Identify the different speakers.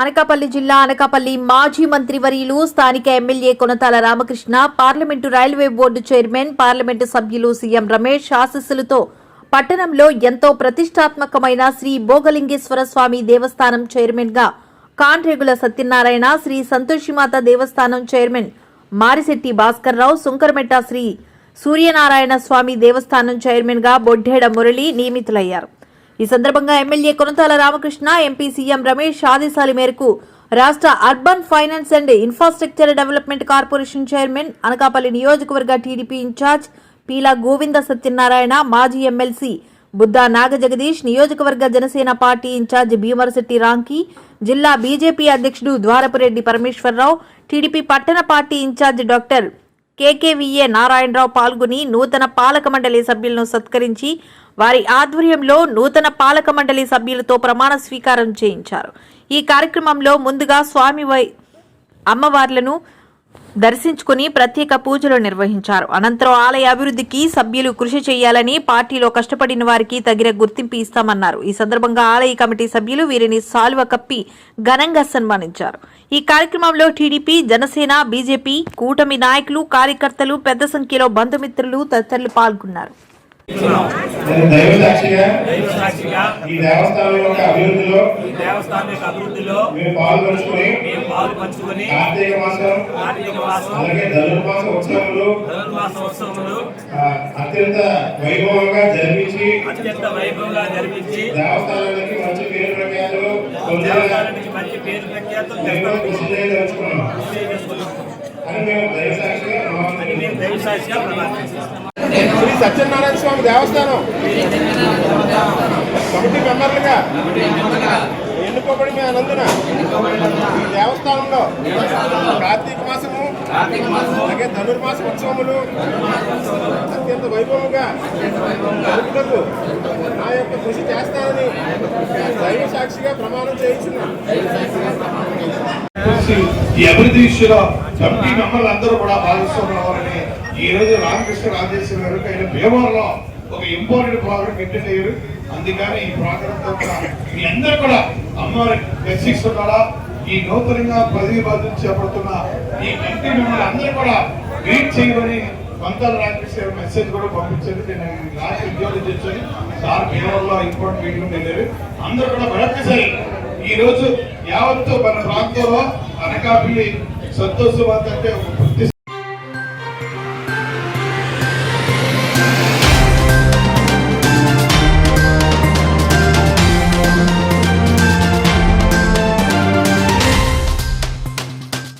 Speaker 1: అనకాపల్లి జిల్లా అనకాపల్లి మాజీ మంత్రివర్యులు స్థానిక MLA Konathala Ramakrishna parliament railway board chairman parliament సభ్యులు సీఎం రమేష్ ఆశీస్సులతో పట్టణంలో ఎంతో ప్రతిష్టాత్మకమైన శ్రీ భోగలింగేశ్వర స్వామి దేవస్థానం చైర్మన్గా కాండ్రేగుల సత్యనారాయణ శ్రీ సంతోషిమాత దేవస్థానం చైర్మన్ మారిశెట్టి భాస్కర్రావు సుంకరమెట్ట శ్రీ సూర్యనారాయణ స్వామి దేవస్థానం చైర్మన్గా బొడ్డేడ మురళి నియమితులయ్యారు. ఈ సందర్భంగా MLA Konathala Ramakrishna MP CM Ramesh ఆదేశాల మేరకు రాష్ట్ర urban finance and infrastructure development corporation chairman Anakapalli నియోజకవర్గ TDP in charge Peela Govinda Satyanarayana మాజీ ఎమ్మెల్సీ బుద్దా నాగజగదీష్ నియోజకవర్గ Janasena party in charge Bheemarasetti Ramki జిల్లా బీజేపీ అధ్యక్షుడు ద్వారపురెడ్డి పరమేశ్వరరావు టీడీపీ పట్టణ party in charge doctor KKVA Narayanarao పాల్గొని నూతన పాలక మండలి సభ్యులను సత్కరించి వారి ఆధ్వర్యంలో నూతన పాలక మండలి సభ్యులతో ప్రమాణ స్వీకారం చేయించారు. ఈ కార్యక్రమంలో ముందుగా స్వామి వై అమ్మవార్లను దర్శించుకుని ప్రత్యేక పూజలు నిర్వహించారు. అనంతరం ఆలయ అభివృద్ధికి సభ్యులు కృషి చేయాలని పార్టీలో కష్టపడిన వారికి తగిన గుర్తింపు ఇస్తామన్నారు. ఈ సందర్భంగా ఆలయ కమిటీ సభ్యులు వీరిని సాల్వ కప్పి ఘనంగా సన్మానించారు. ఈ కార్యక్రమంలో టీడీపీ జనసేన బీజేపీ కూటమి నాయకులు కార్యకర్తలు పెద్ద సంఖ్యలో బంధుమిత్రులు తదితరులు పాల్గొన్నారు.
Speaker 2: నేను దైవ సాక్షిగా
Speaker 3: దైవ సాక్షిగా
Speaker 2: ఈ దేవస్థానం యొక్క అభివృద్ధిలో
Speaker 3: ఈ దేవస్థానం యొక్క అభివృద్ధిలో
Speaker 2: మేము పాల్గొంచుకుని
Speaker 3: మేము పాలు పంచుకొని
Speaker 2: కార్తీక మాసం
Speaker 3: కార్తీక మాసం
Speaker 2: అలాగే ధనుర్మాస ఉత్సవములు
Speaker 3: ధనుర్మాస ఉత్సవములు
Speaker 2: అత్యంత వైభవంగా జరిపించి
Speaker 3: అత్యంత వైభవంగా జరిపించి
Speaker 2: దేవస్థానానికి మంచి పేరు ప్రఖ్యాతులు
Speaker 3: దేవస్థానానికి మంచి పేరు ప్రఖ్యాతులు
Speaker 2: కృషి చేయదలుచుకున్నాం. అని మేము దైవ సాక్షిగా
Speaker 3: మేము దైవ సాక్షిగా ప్రమాణం చేస్తాం
Speaker 2: సత్యనారాయణ స్వామి దేవస్థానం. కమిటీ మెంబర్లుగా ఎన్నుకోబడి మీ అనందున ఈ దేవస్థానంలో కార్తీక మాసము అలాగే ధనుర్మాస ఉత్సవములు అత్యంత వైభవంగా జరుపుటకు నా యొక్క కృషి చేస్తానని దైవ సాక్షిగా ప్రమాణం చేయించున్నాను.
Speaker 4: ఈ అభివృద్ధి విషయంలో కమిటీ మెంబర్లు అందరూ కూడా భాగస్వామ్యవారని ఈ రోజు రామకృష్ణ రాజేశ్వర గారు ఆయన భీమవరంలో ఒక ఇంపార్టెంట్ ప్రోగ్రామ్ కంటెంట్ అయ్యారు. అందుకని ఈ ప్రోగ్రామ్తో కూడా మీ అందరూ కూడా అమ్మవారి దర్శిస్తున్నారా ఈ నూతనంగా ప్రతిపాదన చేపడుతున్న ఈ కమిటీ మెంబర్లు అందరూ కూడా గ్రీట్ చేయమని వంతాల రామకృష్ణ గారు మెసేజ్ కూడా పంపించారు. నేను రాత్రి ఉద్యోగం చేశాను. సార్ భీమవరంలో ఇంపార్టెంట్ మీటింగ్ వెళ్ళారు అందరూ కూడా మరొకసారి ఈ రోజు యావత్తు మన ప్రాంతంలో ಯಾಕಾಗ್ಲಿ ಸಂತೋಷವಾದಂತೆ